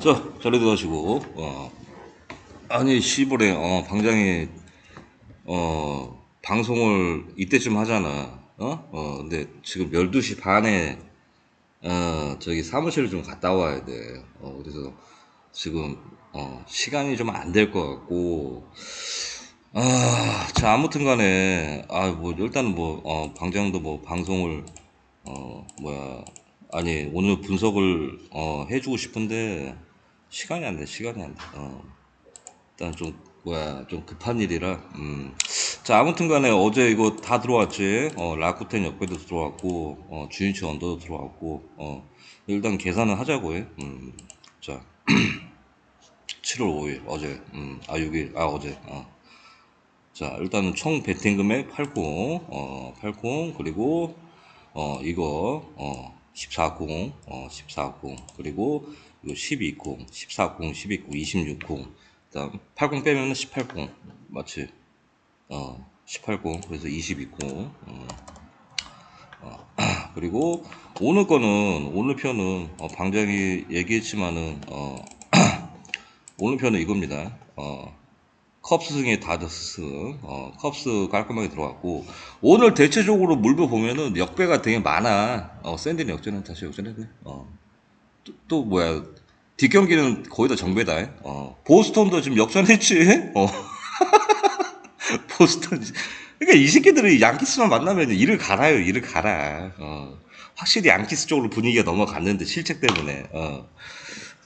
자, 자리 들어가시고, 어. 아니, 시골에, 어, 방장이, 어, 방송을 이때쯤 하잖아. 어? 어, 근데 지금 12시 반에, 어, 저기 사무실을 좀 갔다 와야 돼. 어, 그래서 지금, 어, 시간이 좀 안 될 것 같고, 아, 자, 아무튼 간에, 아, 뭐, 일단은 뭐, 어, 방장도 뭐, 방송을, 어, 뭐야, 아니, 오늘 분석을, 어, 해주고 싶은데, 시간이 안 돼, 시간이 안 돼. 어, 일단 좀, 뭐야, 좀 급한 일이라, 음. 자, 아무튼 간에 어제 이거 다 들어왔지. 어, 라쿠텐 역배도 들어왔고, 어, 주인치 언더도 들어왔고, 어, 일단 계산을 하자고요. 음, 자, 7월 5일, 어제, 음, 아, 6일, 아, 어제, 어. 자, 일단은 총 베팅 금액 80, 어, 80, 그리고, 어, 이거, 어, 14공, 어, 14공, 그리고, 이거 12공, 14공, 12공, 26공, 그 다음, 80 빼면은 18공, 맞지? 어, 18공, 그래서 22공, 어, 그리고, 오늘 거는, 오늘 편은, 어, 방장이 얘기했지만은, 어, 오늘 편은 이겁니다. 어, 컵스 승의 다저스 승, 어, 컵스 깔끔하게 들어갔고, 오늘 대체적으로 물도 보면은 역배가 되게 많아. 어, 샌디는 역전은 다시 역전했네. 어, 또, 또 뭐야. 뒷경기는 거의 다 정배다. 어, 보스턴도 지금 역전했지? 어, 보스턴. 그러니까 이 새끼들이 양키스만 만나면 일을 갈아요, 일을 갈아. 어, 확실히 양키스 쪽으로 분위기가 넘어갔는데, 실책 때문에. 어.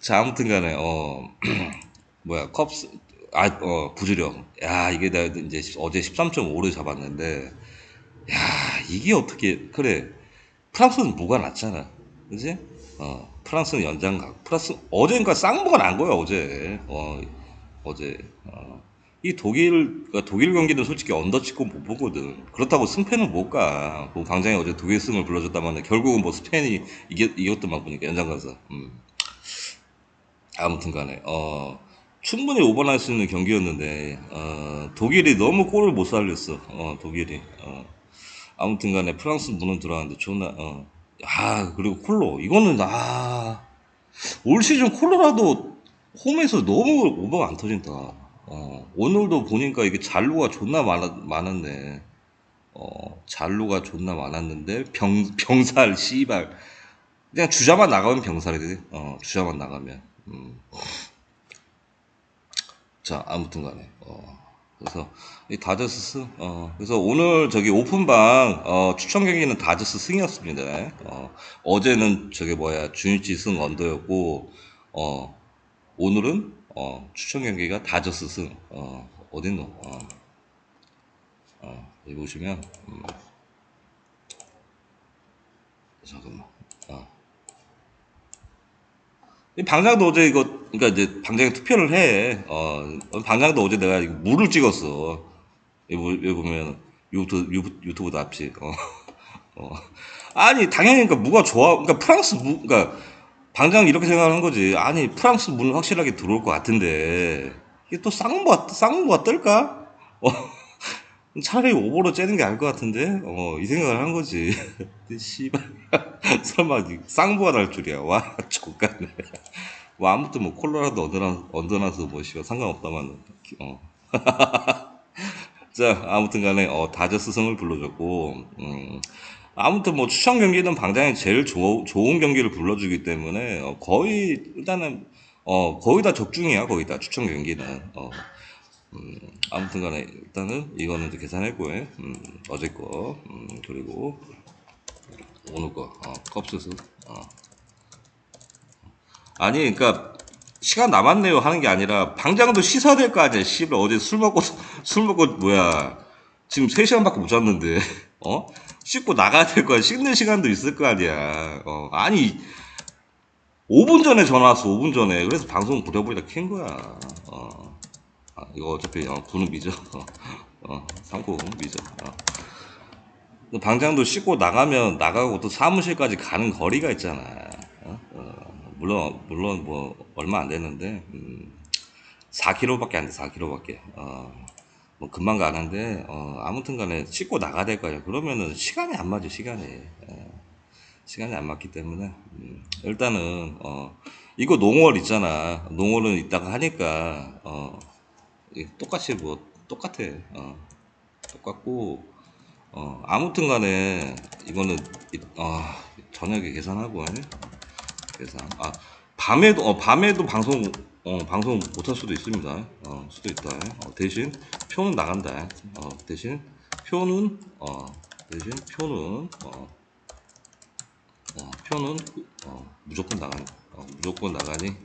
자, 아무튼 간에, 어, 뭐야, 컵스, 아, 어, 부주력. 야, 이게 내가 이제 어제 13.5를 잡았는데, 야, 이게 어떻게, 그래. 프랑스는 무가 났잖아. 그지? 어, 프랑스는 연장 각. 프랑스, 어젠가 쌍무가 난 거야, 어제. 어, 어제. 어. 이 독일, 그러니까 독일 경기는 솔직히 언더 치고 못 보거든. 그렇다고 승패는 못 가. 뭐 방장이 어제 독일 승을 불러줬다만 결국은 뭐 스페인이 이겼, 이겼더만 보니까 연장 가서. 음. 아무튼 간에, 어, 충분히 오버할 수 있는 경기였는데, 어, 독일이 너무 골을 못 살렸어. 어, 독일이. 어. 아무튼 간에 프랑스 문은 들어왔는데, 존나, 어. 아, 그리고 콜로. 이거는, 아, 올 시즌 콜로라도 홈에서 너무 오버가 안 터진다. 어, 오늘도 보니까 이게 잔루가 존나 많았, 많았네. 어, 잔루가 존나 많았는데, 병, 병살, 씨발. 그냥 주자만 나가면 병살이지. 어, 주자만 나가면. 음. 자, 아무튼 간에. 어, 그래서, 이 다저스 승, 어, 그래서 오늘 저기 오픈방, 어, 추천 경기는 다저스 승이었습니다. 어, 어제는 저기 뭐야, 주니치 승 언더였고, 어, 오늘은, 어, 추천 경기가 다저스 승, 어, 어딨노? 어, 어, 여기 보시면, 음, 잠깐만. 어. 이 방장도 어제 이거, 그러니까 이제 방장이 투표를 해. 어, 방장도 어제 내가 이거 물을 찍었어. 보- 여기 보면 유튜브, 유- 유튜브도 앞이. 어, 어. 아니, 당연히 그러니까 무가 좋아. 그러니까 프랑스 무, 그러니까 방장이 이렇게 생각하는 거지. 아니, 프랑스 무는 확실하게 들어올 것 같은데. 이게 또 쌍무가, 쌍무가 뜰까? 어, 차라리 오버로 째는 게 나을 것 같은데? 어, 이 생각을 한 거지. 근데 씨발. 설마 쌍무가 날 줄이야. 와, 족같네. 뭐 아무튼 뭐 콜로라도 언더나, 언더나서 뭐 씨발 상관없다만 어. 자 아무튼 간에 어, 다저스 승을 불러줬고 음, 아무튼 뭐 추천 경기는 방장이 제일 조, 좋은 경기를 불러주기 때문에 어, 거의 일단은 어, 거의 다 적중이야 거의 다 추천 경기는 어, 음, 아무튼 간에 일단은 이거는 이제 계산했고요 음, 어제 거 음, 그리고 오늘 거 어, 컵스스 어. 아니, 그러니까 시간 남았네요 하는 게 아니라 방장도 씻어야 될 거 아니야. 씨발 어제 술 먹고 술 먹고 뭐야. 지금 3시간밖에 못 잤는데. 어? 씻고 나가야 될 거야. 씻는 시간도 있을 거 아니야. 어. 아니 5분 전에 전화 왔어. 5분 전에. 그래서 방송 부려버리다 캔 거야. 어. 아, 이거 어차피 어, 돈은 미져. 어. 어. 상고 미져. 어. 방장도 씻고 나가면 나가고 또 사무실까지 가는 거리가 있잖아. 어? 어, 물론 물론 뭐 얼마 안 되는데 음, 4km밖에 안 돼. 4km밖에. 어, 뭐 금방 가는데 어, 아무튼간에 씻고 나가야 될 거야. 그러면은 시간이 안 맞아. 시간이. 예. 시간이 안 맞기 때문에 음, 일단은 어 이거 농월 있잖아 농월은 이따가 하니까 어 이- 똑같이 뭐 똑같아. 어 똑같고 어 아무튼 간에 이거는 이- 아 저녁에 계산하고 해. 계산. 아 밤에도 어 밤에도 방송 어 방송 못할 수도 있습니다. 어 수도 있다. 어, 대신 표는 나간다. 어 대신 표는 어 대신 표는 어 어, 표는 어, 무조건 나가니 어, 무조건 나가니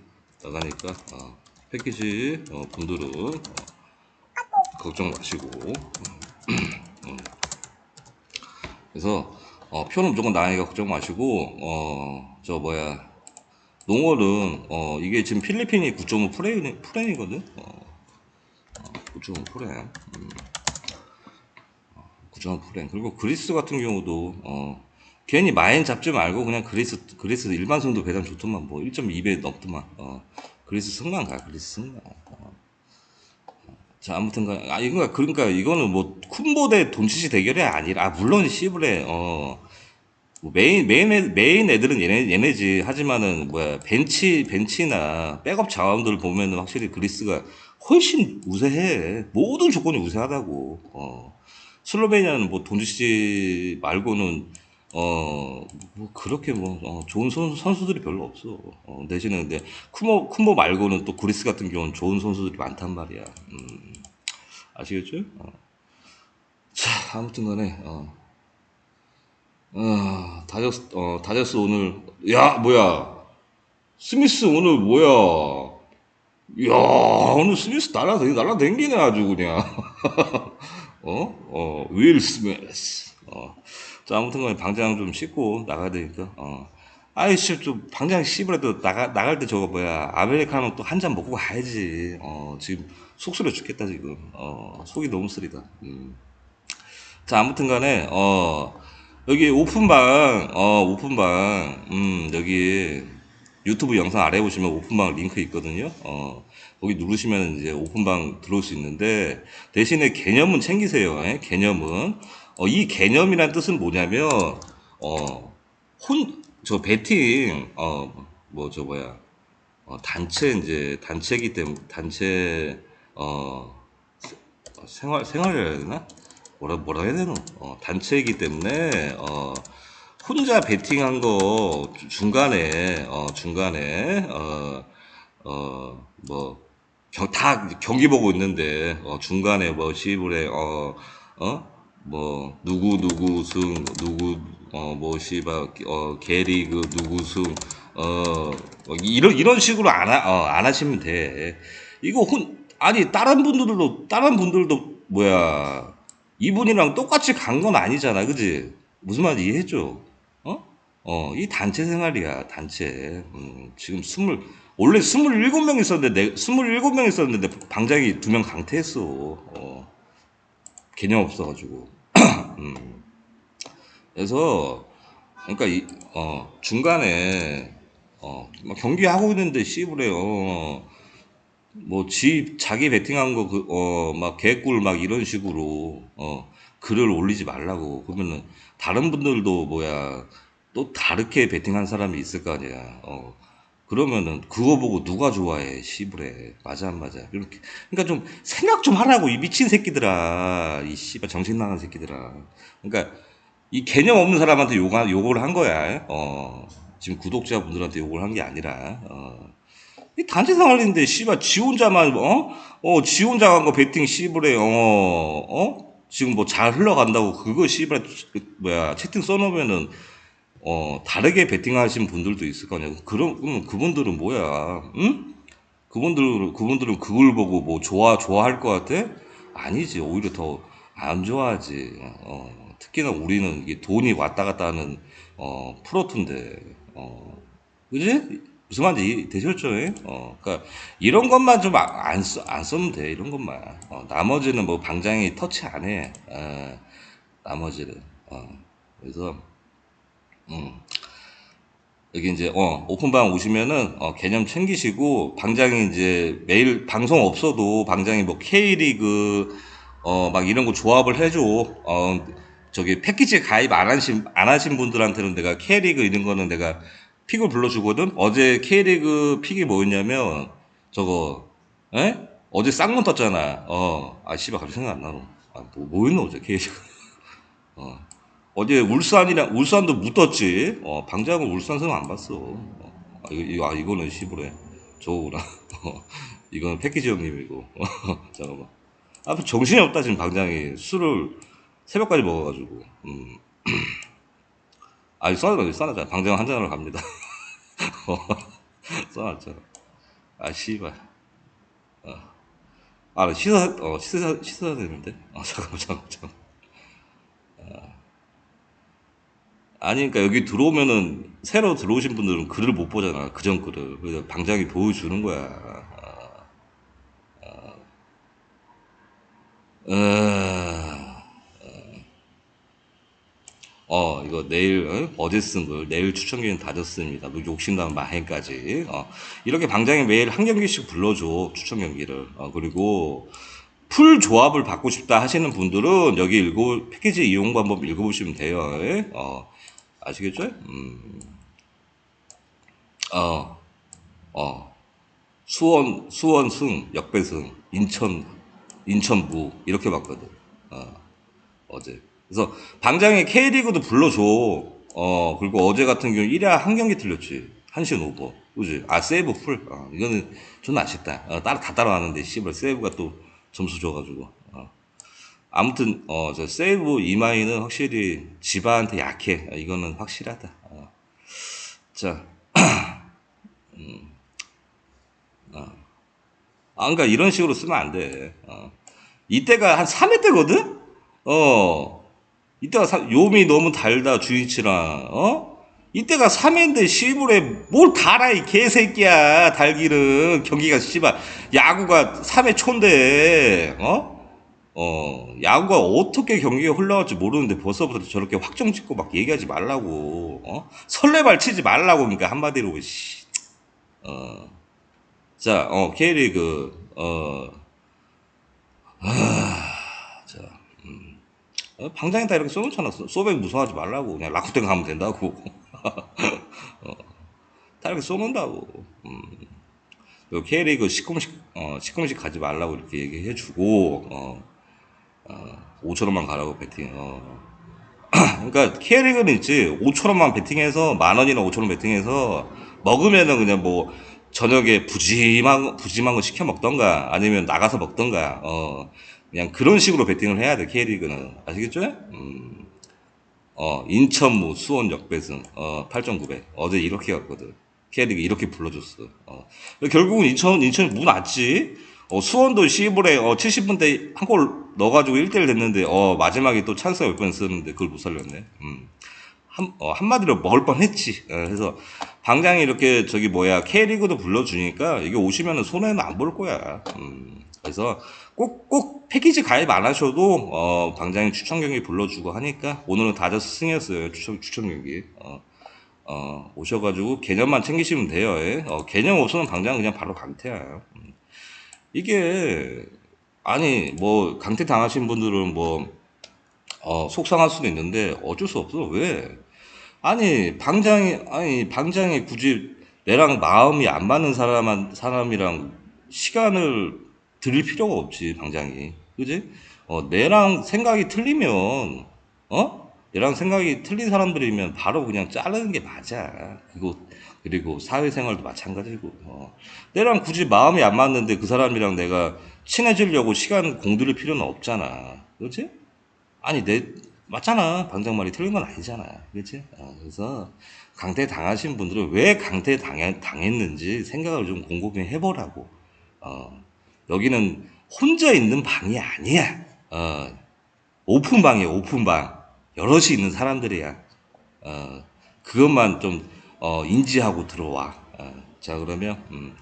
나가니까 어, 패키지 어, 분들은 어, 걱정 마시고. 음. 그래서 어, 표는 무조건 나가니까 걱정 마시고 어, 저 뭐야 농월은 어, 이게 지금 필리핀이 9.5 프레임, 프레임이거든? 어, 어, 9.5 프레임. 음. 9.5 프레임. 그리고 그리스 같은 경우도 어, 괜히 마인 잡지 말고 그냥 그리스 그리스 일반 승도 배당 좋더만 뭐 1.2배 넘더만. 어, 그리스 승만 가 그리스 승만 어. 자 아무튼간 아 이거 그러니까 이거는 뭐 쿤보 대 돈치시 대결이 아니라 아, 물론 시브레 어. 뭐 메인 메인 애, 메인 애들은 얘네 얘네지. 하지만은 뭐야 벤치 벤치나 백업 자원들 보면은 확실히 그리스가 훨씬 우세해. 모든 조건이 우세하다고. 어. 슬로베니아는 뭐 돈치시 말고는 어, 뭐 그렇게 뭐 어, 좋은 선, 선수들이 별로 없어. 어, 대신에 근데 쿠모 쿠모 말고는 또 그리스 같은 경우는 좋은 선수들이 많단 말이야. 음, 아시겠죠? 어. 자, 아무튼 간에 어, 어, 다저스 어, 다저스 오늘 야 뭐야 스미스 오늘 뭐야? 야 오늘 스미스 날라 날라댕기네 아주 그냥. 어? 어, 윌 스미스. 어. 자, 아무튼 간에 방장 좀 씻고 나가야 되니까, 어. 아이씨, 좀, 방장 씹으라도 나가, 나갈 때 저거 뭐야. 아메리카노 또 한 잔 먹고 가야지. 어, 지금 속 쓰려 죽겠다, 지금. 어, 속이 너무 쓰리다. 음. 자, 아무튼 간에, 어, 여기 오픈방, 어, 오픈방, 음, 여기 유튜브 영상 아래 보시면 오픈방 링크 있거든요. 어, 거기 누르시면 이제 오픈방 들어올 수 있는데, 대신에 개념은 챙기세요. 예? 개념은. 어, 이 개념이란 뜻은 뭐냐면, 어, 혼, 저 배팅, 어, 뭐, 저 뭐야, 어, 단체, 이제, 단체기 때문에, 단체, 어, 생활, 생활이라 해야 되나? 뭐라, 뭐라 해야 되노? 어, 단체이기 때문에, 어, 혼자 베팅한 거 주- 중간에, 어, 중간에, 어, 어, 뭐, 경, 다 경기 보고 있는데, 어, 중간에 뭐, 시불에, 어, 어, 뭐, 누구, 누구 승, 누구, 어, 뭐, 어, 게리그, 누구 승, 어, 어, 이런, 이런 식으로 안, 하, 어, 안 하시면 돼. 이거 혼, 아니, 다른 분들도, 다른 분들도, 뭐야, 이분이랑 똑같이 간 건 아니잖아, 그지? 무슨 말인지 이해해줘. 어? 어, 이 단체 생활이야, 단체. 음, 지금 스물, 원래 스물일곱 명 있었는데, 내, 스물일곱 명 있었는데, 방장이 두 명 강퇴했어. 어, 개념 없어가지고. 음. 그래서, 그러니까, 이, 어, 중간에, 어, 막 경기하고 있는데, 씨부래, 어, 뭐, 지, 자기 베팅한 거, 그, 어, 막, 개꿀 막 이런 식으로, 어, 글을 올리지 말라고. 그러면은, 다른 분들도 뭐야, 또 다르게 베팅한 사람이 있을 거 아니야. 어, 그러면은, 그거 보고 누가 좋아해, 씨부래. 맞아, 안 맞아. 그렇게. 그러니까 좀, 생각 좀 하라고, 이 미친 새끼들아. 이 씨발 정신 나간 새끼들아. 그러니까, 이 개념 없는 사람한테 욕, 욕을 한 거야. 어, 지금 구독자 분들한테 욕을 한 게 아니라, 어. 이 단체 생활인데 씨발 지 혼자만 어? 어, 지 혼자 간거 배팅 씨발에 어, 어? 지금 뭐 잘 흘러간다고 그거 씨발 그 뭐야 채팅 써놓으면은 어 다르게 베팅하신 분들도 있을 거 아니야. 그럼 그럼 그분들은 뭐야? 응? 그분들 그분들은 그걸 보고 뭐 좋아 좋아할 것 같아? 아니지 오히려 더 안 좋아하지. 어 특히나 우리는 이게 돈이 왔다 갔다 하는 어 프로트인데 어 그지? 무슨 말인지 이- 되셨죠? 예? 어, 그러니까 이런 것만 좀 안안 쓰면 돼. 이런 것만. 어, 나머지는 뭐 방장이 터치 안 해. 어, 나머지는. 어, 그래서 음. 여기 이제 어 오픈방 오시면은 어 개념 챙기시고 방장이 이제 매일 방송 없어도 방장이 뭐 K리그 어 막 이런 거 조합을 해줘 어 저기 패키지 가입 안 하신 안 하신 분들한테는 내가 K리그 이런 거는 내가 픽을 불러주거든. 어제 K리그 픽이 뭐였냐면 저거 에? 어제 쌍문 떴잖아. 어, 아 씨발 갑자기 생각 안 나노. 아, 뭐, 뭐였노 어제 K리그. 어. 어제 울산이랑 울산도 못 떴지. 어, 방장은 울산 생각 안 봤어. 어, 아, 이거, 아 이거는 씨부래 저거구나. 어, 이거는 패키지 형님이고. 잠깐만. 아, 정신이 없다 지금 방장이 술을 새벽까지 먹어가지고. 음. 아, 써놨 써놨잖아. 방장 한 잔으로 갑니다. 어, 써놨잖아. 아, 씨발. 어. 아, 나 씻어, 어, 씻어, 씻어야 되는데. 아, 잠깐만, 잠깐만, 잠깐만. 아 니, 그러니까 여기 들어오면은 새로 들어오신 분들은 글을 못 보잖아. 그전 글을. 그래서 방장이 보여주는 거야. 어, 어, 이거 내일, 어? 제 쓴 글, 내일 추천기는 다졌습니다. 뭐 욕심나면 마행까지. 어, 이렇게 방장이 매일 한 경기씩 불러줘, 추천 경기를. 어, 그리고 풀 조합을 받고 싶다 하시는 분들은 여기 읽어, 패키지 이용 방법 읽어보시면 돼요. 예? 어, 아시겠죠? 음, 어, 어, 수원, 수원 승, 역배승, 인천, 인천무, 이렇게 봤거든. 어. 어제. 그래서 방장에 K리그도 불러줘. 어, 그리고 어제 같은 경우 1야 한 경기 틀렸지. 한신 오버. 그지? 아, 세이브 풀. 어, 이거는 좀 아쉽다. 어, 따라, 다 따라왔는데, 씨발, 세이브가 또 점수 줘가지고. 어. 아무튼, 어, 저 세이브 이마이는 확실히 지바한테 약해. 어, 이거는 확실하다. 어. 자. 아, 그러니까 이런 식으로 쓰면 안 돼. 어. 이때가 한 3회 때거든? 어. 이때가 사- 요미 너무 달다, 주이치랑, 어? 이때가 3회인데, 씨부레, 뭘 달아, 이 개새끼야, 달기는. 경기가, 씨발, 야구가 3회 초인데, 어? 어, 야구가 어떻게 경기가 흘러갈지 모르는데 벌써부터 저렇게 확정 짓고 막 얘기하지 말라고, 어? 설레발 치지 말라고, 그러니까 한마디로, 씨. 어. 자, 어, K리그, 어, 자, 음. 어, 방장이 다 이렇게 써놓잖아. 소- 소백 무서워하지 말라고. 그냥 라쿠텐 가면 된다고. 어, 다 이렇게 써놓는다고. 음. 그리고 K리그 시컴식, 어, 시컴식 가지 말라고 이렇게 얘기해주고, 어, 어, 5천원만 가라고 베팅, 어. 그러니까 K리그는 있지. 5천원만 베팅해서, 만원이나 5천원 베팅해서, 먹으면은 그냥 뭐, 저녁에 부짐한, 부짐한 거 시켜 먹던가, 아니면 나가서 먹던가, 어, 그냥 그런 식으로 베팅을 해야 돼, K리그는. 아시겠죠? 음, 어, 인천무, 수원 역배승, 어, 8.9배. 어제 이렇게 갔거든. K리그 이렇게 불러줬어. 어. 결국은 인천, 인천이 무 났지. 어, 수원도 시골에, 어, 70분 대 한 골 넣어가지고 1대1 됐는데, 어, 마지막에 또 찬스가 올 뻔했었는데, 그걸 못 살렸네. 음. 한, 어, 한마디로 먹을 뻔 했지. 어, 그래서, 방장이 이렇게, 저기 뭐야, K리그도 불러주니까, 이게 오시면은 손해는 안 볼 거야. 음. 그래서, 꼭, 꼭 패키지 가입 안 하셔도, 어, 방장이 추천 경기 불러주고 하니까, 오늘은 다저스 승이었어요. 추천, 추천 경기. 어, 어, 오셔가지고 개념만 챙기시면 돼요. 예. 어, 개념 없으면 방장 그냥 바로 강퇴야. 음. 이게 아니 뭐 강퇴 당하신 분들은 뭐 어, 속상할 수도 있는데 어쩔 수 없어. 왜? 아니 방장이 아니 방장이 굳이 내랑 마음이 안 맞는 사람 사람이랑 시간을 들일 필요가 없지 방장이. 그지? 어, 내랑 생각이 틀리면 어? 얘랑 생각이 틀린 사람들이면 바로 그냥 자르는 게 맞아. 그리고 그리고 사회생활도 마찬가지고. 어. 내랑 굳이 마음이 안 맞는데 그 사람이랑 내가 친해지려고 시간 공들일 필요는 없잖아. 그렇지? 아니 내 맞잖아. 방장 말이 틀린 건 아니잖아. 그렇지? 어, 그래서 강퇴 당하신 분들은 왜 강퇴 당해, 당했는지 생각을 좀 곰곰이 해보라고. 어, 여기는 혼자 있는 방이 아니야. 어, 오픈방이야, 오픈방. 여럿이 있는 사람들이야. 어, 그것만 좀, 어, 인지하고 들어와. 어, 자, 그러면, 음,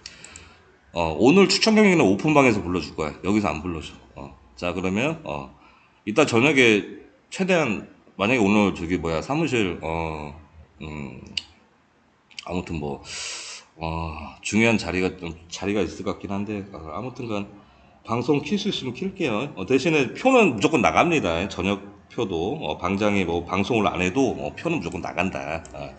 어, 오늘 추천 경기는 오픈방에서 불러줄 거야. 여기서 안 불러줘. 어, 자, 그러면, 어, 이따 저녁에 최대한, 만약에 오늘 저기 뭐야, 사무실, 어, 음, 아무튼 뭐, 어, 중요한 자리가 좀, 자리가 있을 것 같긴 한데, 어, 아무튼 간, 방송 킬 수 있으면 킬게요. 어, 대신에 표는 무조건 나갑니다. 저녁 표도 어, 방장이 뭐 방송을 안 해도 어, 표는 무조건 나간다. 어.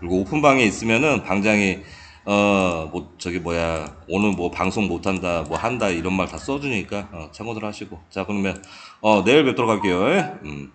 그리고 오픈방에 있으면은 방장이 어 뭐 저기 뭐야 오늘 뭐 방송 못 한다 뭐 한다 이런 말 다 써주니까 어, 참고들 하시고 자 그러면 어 내일 뵙도록 할게요. 음.